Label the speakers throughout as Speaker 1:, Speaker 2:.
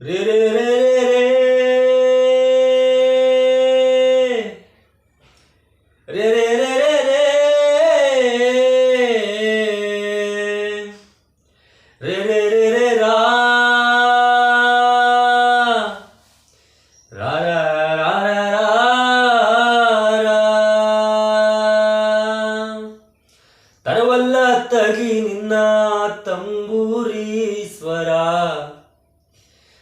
Speaker 1: ರೇ ರೇ ರೇ ರೇ ರೇ ರೇ ರೇ ರೇ ರೇ ರೇ ರೇ ರೇ ರೇ ರಾ ರಾ ರಾ ರಾ ತರವಲ್ಲ ತಗಿ ನಿನ್ನ ತಂಬೂರಿ ಸ್ವರ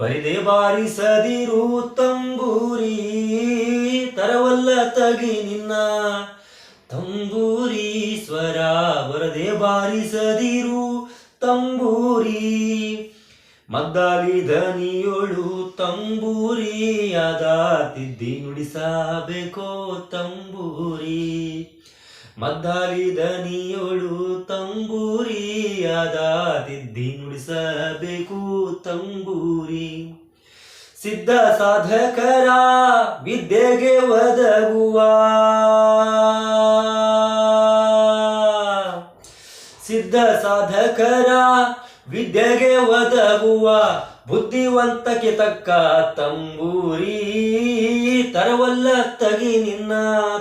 Speaker 1: ಬರಿದೆ ಬಾರಿಸದಿರು ತಂಬೂರಿ, ತರವಲ್ಲ ತಗಿ ನಿನ್ನ ತಂಬೂರಿ, ಸ್ವರ ಬರದೆ ಬಾರಿಸದಿರು ತಂಬೂರಿ. ಮದ್ದಾಲಿ ದನಿಯೊಳು ತಂಬೂರಿಯಾದ ತಿದ್ದಿ ನುಡಿಸಬೇಕೋ ತಂಬೂರಿ. ಮದ್ದಾಲಿ ದನಿಯೊಳು ತಂಬೂರಿಯಾದ ತಿದ್ದಿ ನುಡಿಸಬೇಕು ತಂಬೂರಿ. ಸಿದ್ಧ ಸಾಧಕರ ವಿದ್ಯೆಗೆ ಒದಗುವ. ಸಿದ್ಧ ಸಾಧಕರ ವಿದ್ಯೆಗೆ ಒದಗುವ ಬುದ್ಧಿವಂತಕ್ಕೆ ತಕ್ಕ ತಂಬೂರಿ. ತರವಲ್ಲ ತಗಿ ನಿನ್ನ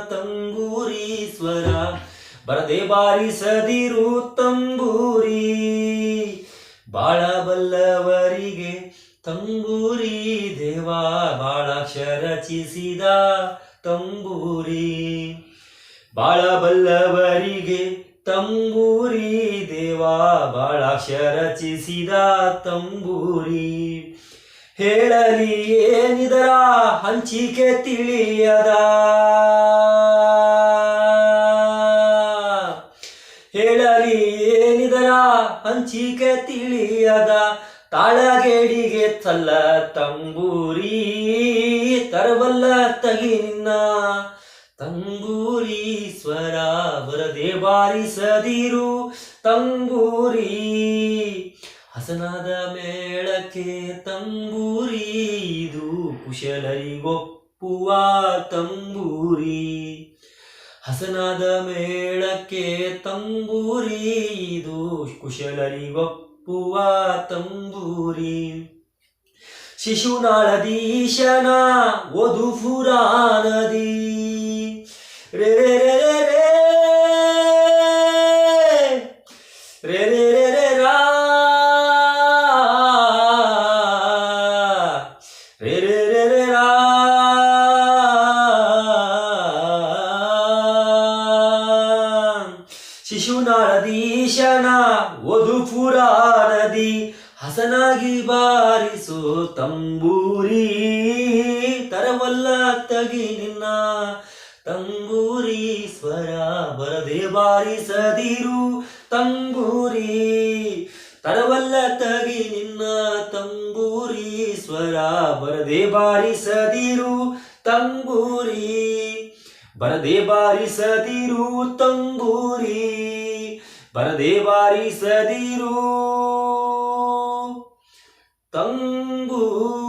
Speaker 1: ತಂಬೂರಿ ಬರದೆ ಬಾರಿಸದಿರು ತಂಬೂರಿ. ಬಾಳಬಲ್ಲವರಿಗೆ ತಂಬೂರಿ ದೇವ ಬಾಳಾಕ್ಷರ ರಚಿಸಿದ ತಂಬೂರಿ. ಬಾಳಬಲ್ಲವರಿಗೆ ತಂಬೂರಿ ದೇವ ಬಾಳಾಕ್ಷರ ರಚಿಸಿದ ತಂಬೂರಿ. ಹೇಳಲಿ ಏನಿದರ ಹಂಚಿಕೆ ತಿಳಿಯದ. ಹಂಚಿಕೆ ತಿಳಿಯದ ತಾಳಗೇಡಿಗೆ ತಲ್ಲ ತಂಬೂರಿ ತರವಲ್ಲ ತಗಿನ್ನ ತಂಬೂರಿ ಸ್ವರ ಬರದೆ ಬಾರಿಸದಿರು ತಂಬೂರಿ. ಹಸನಾದ ಮೇಳಕ್ಕೆ ತಂಬೂರಿ, ಇದು ಕುಶಲರಿಗೊಪ್ಪುವ ತಂಬೂರಿ. ಹಸನಾದ ಮೇಳಕ್ಕೆ ತಂಬೂರಿ ಇದು ಕುಶಲರಿ ಒಪ್ಪುವ ತಂಬೂರಿ ಶಿಶುನಾಳದೀಶನ ವಧುಪುರಾನದಿ ರೇ ಶಿಶುನಾಳದೀಶನ ವಧು ಪುರಾಣದಿ, ಹಸನಾಗಿ ಬಾರಿಸೋ ತಂಬೂರಿ. ತರವಲ್ಲ ತಗಿ ನಿನ್ನ ತಂಬೂರಿ, ಸ್ವರ ಬರದೆ ಬಾರಿಸದಿರು ತಂಬೂರಿ. ತರವಲ್ಲ ತಗಿ ನಿನ್ನ ತಂಬೂರಿ, ಸ್ವರ ಬರದೆ ಬಾರಿಸದಿರು ತಂಬೂರಿ. ಬರದೆ ಬಾರಿಸದಿರು ತಂಬೂರಿ ಬರದೆ ಬಾರಿಸದಿರು ತಂಬೂರಿ.